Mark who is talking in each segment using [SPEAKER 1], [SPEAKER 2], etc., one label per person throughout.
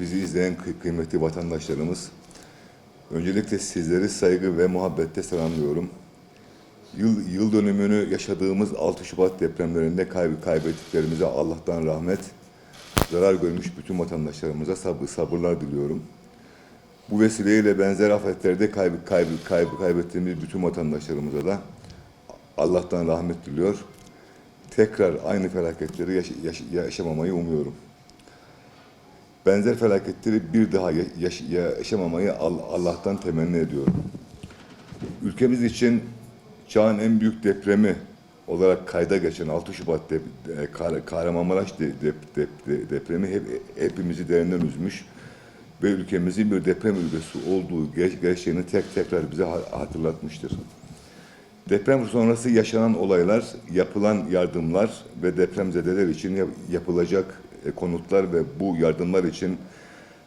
[SPEAKER 1] bizi izleyen kıy- kıymetli vatandaşlarımız, öncelikle sizleri saygı ve muhabbetle selamlıyorum. Yıl, yıl dönümünü yaşadığımız 6 Şubat depremlerinde kayb- kaybettiklerimize Allah'tan rahmet, zarar görmüş bütün vatandaşlarımıza sabır, sabırlar diliyorum. Bu vesileyle benzer afetlerde kayb, kayb, kayb, kaybettiğimiz bütün vatandaşlarımıza da Allah'tan rahmet diliyor. Tekrar aynı felaketleri yaş- yaş- yaşamamayı umuyorum. Benzer felaketleri bir daha ya- yaş- yaşamamayı Al- Allah'tan temenni ediyorum. Ülkemiz için çağın en büyük depremi olarak kayda geçen 6 Şubat dep- e, Kah- Kahramanmaraş de- dep- dep- de- depremi hep, hepimizi derinden üzmüş ve ülkemizin bir deprem ülkesi olduğu ger- gerçeğini tek tekrar bize ha- hatırlatmıştır. Deprem sonrası yaşanan olaylar, yapılan yardımlar ve depremzedeler için yap- yapılacak konutlar ve bu yardımlar için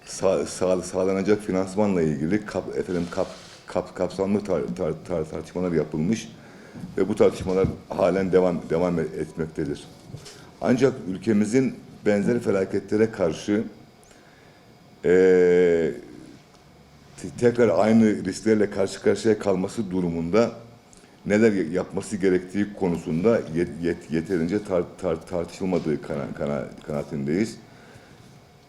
[SPEAKER 1] sağ, sağ- sağlanacak finansmanla ilgili kap, efendim kap, kap, kapsamlı tar, tar, tar- tartışmalar yapılmış ve bu tartışmalar halen devam devam etmektedir. Ancak ülkemizin benzer felaketlere karşı te- tekrar aynı risklerle karşı karşıya kalması durumunda neler yapması gerektiği konusunda yet- yet- yeterince tar- tar- tartışılmadığı kana- kana- kanaatindeyiz.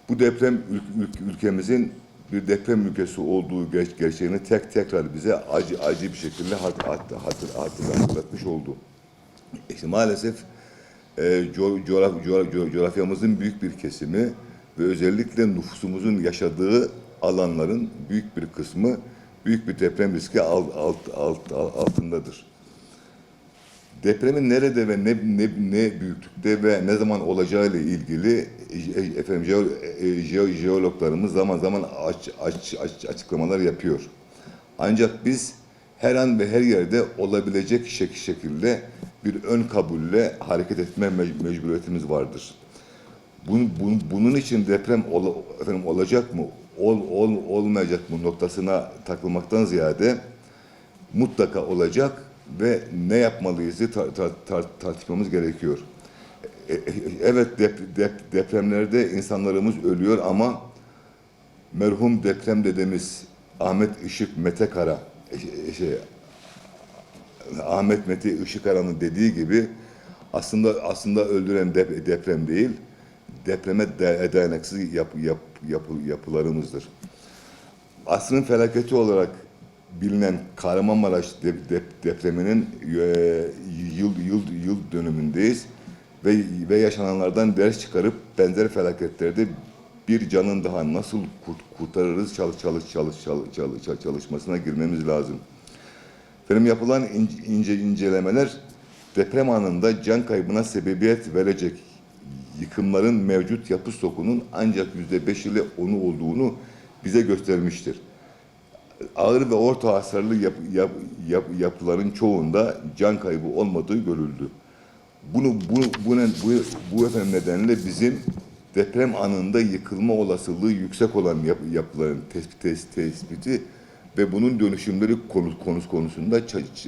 [SPEAKER 1] Bu deprem ül- ül- ülkemizin bir deprem ülkesi olduğu ger- gerçeğini tek tekrar bize acı acı bir şekilde hat- hat- hatır- hatır- hatırlatmış oldu. İşte maalesef e, co- coğraf- coğraf- co- coğrafyamızın büyük bir kesimi ve özellikle nüfusumuzun yaşadığı alanların büyük bir kısmı büyük bir deprem riski alt, alt, alt, alt- altındadır. Depremin nerede ve ne, ne, ne büyüklükte ve ne zaman olacağı ile ilgili e, efendim jeo, e, jeo- jeologlarımız zaman zaman aç, aç, aç, açıklamalar yapıyor. Ancak biz her an ve her yerde olabilecek şek- şekilde bir ön kabulle hareket etme mec- mecburiyetimiz vardır. Bunun, bunun için deprem ola- efendim, olacak mı, ol, ol, olmayacak mı noktasına takılmaktan ziyade mutlaka olacak ve ne yapmalıyızı tar- tar- tar- tartışmamız gerekiyor. E- e- Evet dep- dep- depremlerde insanlarımız ölüyor ama merhum deprem dedemiz Ahmet Işık Metekara e- şey, Ahmet Mete Işıkara'nın dediği gibi aslında aslında öldüren dep- deprem değil depreme de- dayanıksız yap, yap, yapı, yapılarımızdır. Asrın felaketi olarak bilinen Kahramanmaraş dep- dep- depreminin e, yıl yıl yıl dönümündeyiz ve ve yaşananlardan ders çıkarıp benzer felaketlerde bir canın daha nasıl kurt- kurtarırız çalış çalış çalış çalış çalış çalış- çalışmasına girmemiz lazım. Benim yapılan ince, ince incelemeler deprem anında can kaybına sebebiyet verecek yıkımların mevcut yapı stokunun ancak yüzde beş ile onu olduğunu bize göstermiştir ağır ve orta hasarlı yap, yap, yap, yapıların çoğunda can kaybı olmadığı görüldü. Bunu bu bu bu, bu efendim nedenle bizim deprem anında yıkılma olasılığı yüksek olan yap, yapıların tespit, tes- tespiti ve bunun dönüşümleri konu, konusu konusunda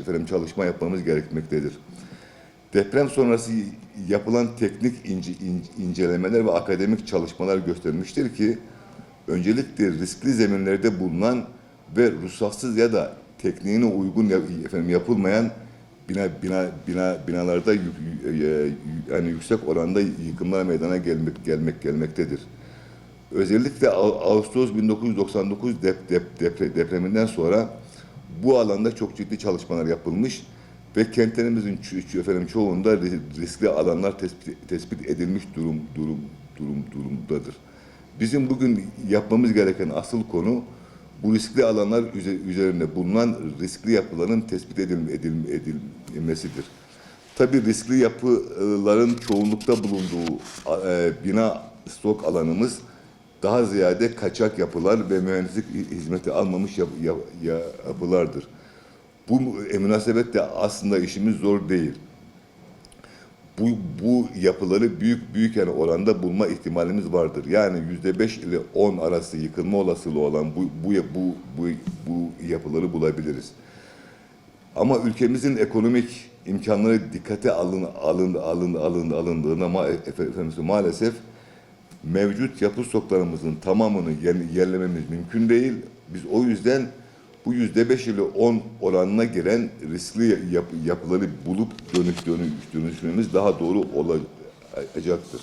[SPEAKER 1] efendim, çalışma yapmamız gerekmektedir. Deprem sonrası yapılan teknik ince, in- incelemeler ve akademik çalışmalar göstermiştir ki öncelikle riskli zeminlerde bulunan ve ruhsatsız ya da tekniğine uygun efendim yapılmayan bina bina bina binalarda yük- e, e, yani yüksek oranda yıkımlar meydana gelmek gelmek gelmektedir. Özellikle Ağ- Ağustos 1999 dep, dep, depre- depreminden sonra bu alanda çok ciddi çalışmalar yapılmış ve kentlerimizin efendim çoğunda ri- riskli alanlar tespit, tespit edilmiş durum durum durum durumdadır. Bizim bugün yapmamız gereken asıl konu bu riskli alanlar üze- üzerinde bulunan riskli yapıların tespit edil, edil, edilmesidir. Tabii riskli yapıların çoğunlukta bulunduğu e, bina stok alanımız daha ziyade kaçak yapılar ve mühendislik hizmeti almamış yap, yap, yapılardır. Bu e, münasebetle aslında işimiz zor değil. Bu, bu yapıları büyük büyük yani oranda bulma ihtimalimiz vardır. Yani yüzde beş ile on arası yıkılma olasılığı olan bu, bu, bu, bu, bu yapıları bulabiliriz. Ama ülkemizin ekonomik imkanları dikkate alın, alın, alın, alın, alındığında ma, efendim, maalesef mevcut yapı stoklarımızın tamamını yer- yerlememiz mümkün değil. Biz o yüzden bu yüzde beş ile on oranına gelen riskli yap- yapıları bulup dönüş, dönüş, dönüşmemiz daha doğru olacaktır.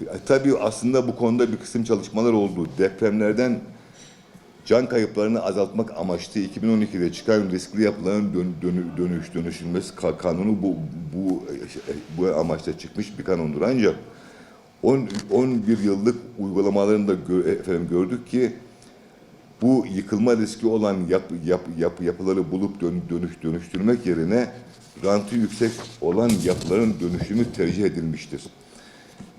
[SPEAKER 1] E, Tabii aslında bu konuda bir kısım çalışmalar oldu. Depremlerden can kayıplarını azaltmak amaçlı 2012'de çıkan riskli yapıların dön, dönü- dönüş dönüşülmesi ka- kanunu bu bu bu amaçla çıkmış bir kanundur. Ancak 10 11 yıllık uygulamalarında gö- efendim gördük ki bu yıkılma riski olan yap, yap, yap, yapıları bulup dön, dönüş dönüştürmek yerine rantı yüksek olan yapıların dönüşümü tercih edilmiştir.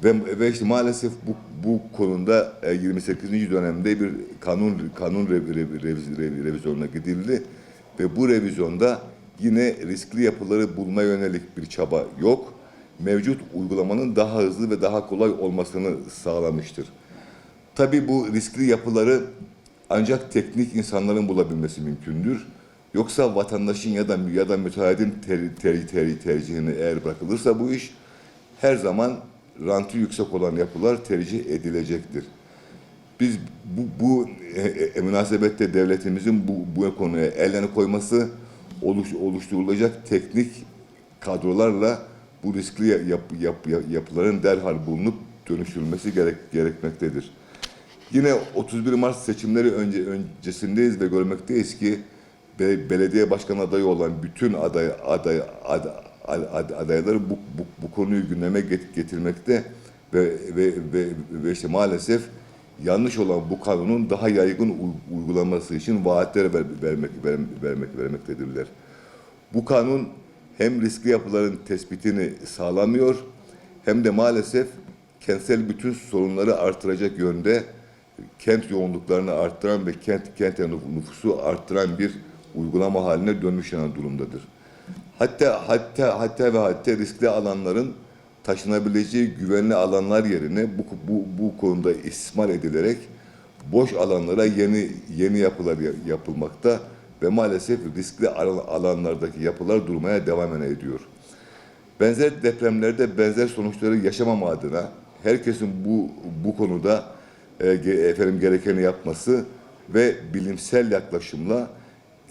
[SPEAKER 1] Ve, ve işte maalesef bu, bu konuda e, 28. dönemde bir kanun kanun rev, rev, reviz- rev- revizyonuna gidildi ve bu revizyonda yine riskli yapıları bulma yönelik bir çaba yok. Mevcut uygulamanın daha hızlı ve daha kolay olmasını sağlamıştır. Tabii bu riskli yapıları ancak teknik insanların bulabilmesi mümkündür. Yoksa vatandaşın ya da ya da müteahhitin ter, ter, ter, tercihine eğer bırakılırsa bu iş her zaman rantı yüksek olan yapılar tercih edilecektir. Biz bu, bu e, e, münasebette devletimizin bu, bu konuya ellerini koyması oluş, oluşturulacak teknik kadrolarla bu riskli yap, yap, yap, yapıların derhal bulunup dönüştürülmesi gerek, gerekmektedir. Yine 31 Mart seçimleri önce öncesindeyiz ve görmekteyiz ki be- belediye başkan adayı olan bütün aday aday ad- ad- ad- adayları bu, bu, bu konuyu gündeme get- getirmekte ve ve ve, ve işte maalesef yanlış olan bu kanunun daha yaygın uy- uygulanması için vaatler ver, vermek ver, vermek vermektedirler. Bu kanun hem riskli yapıların tespitini sağlamıyor hem de maalesef kentsel bütün sorunları artıracak yönde kent yoğunluklarını arttıran ve kent kente nüfusu arttıran bir uygulama haline dönmüş olan durumdadır. Hatta hatta hatta ve hatta riskli alanların taşınabileceği güvenli alanlar yerine bu bu bu konuda istismar edilerek boş alanlara yeni yeni yapılar ya- yapılmakta ve maalesef riskli alan- alanlardaki yapılar durmaya devam ediyor. Benzer depremlerde benzer sonuçları yaşamam adına herkesin bu bu konuda efendim gerekeni yapması ve bilimsel yaklaşımla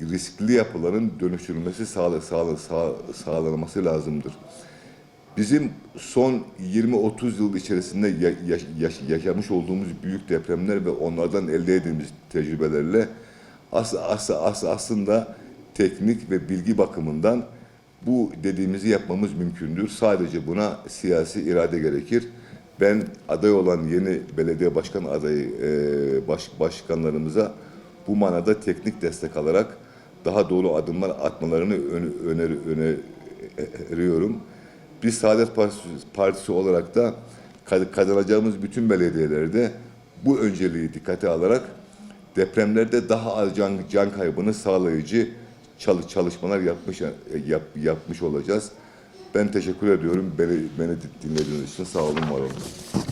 [SPEAKER 1] riskli yapıların dönüştürülmesi sağla, sağla, sağ, sağlanması lazımdır. Bizim son 20-30 yıl içerisinde ya- yaş- yaş- yaşamış olduğumuz büyük depremler ve onlardan elde ettiğimiz tecrübelerle as, as, as, aslında teknik ve bilgi bakımından bu dediğimizi yapmamız mümkündür. Sadece buna siyasi irade gerekir. Ben aday olan yeni belediye başkan adayı e, baş, başkanlarımıza bu manada teknik destek alarak daha doğru adımlar atmalarını ön, öner, öneriyorum. Biz Saadet Partisi, Partisi olarak da kazanacağımız bütün belediyelerde bu önceliği dikkate alarak depremlerde daha az can, can kaybını sağlayıcı çalış, çalışmalar yapmış yap, yapmış olacağız. Ben teşekkür ediyorum beni, beni dinlediğiniz için sağ olun var olun.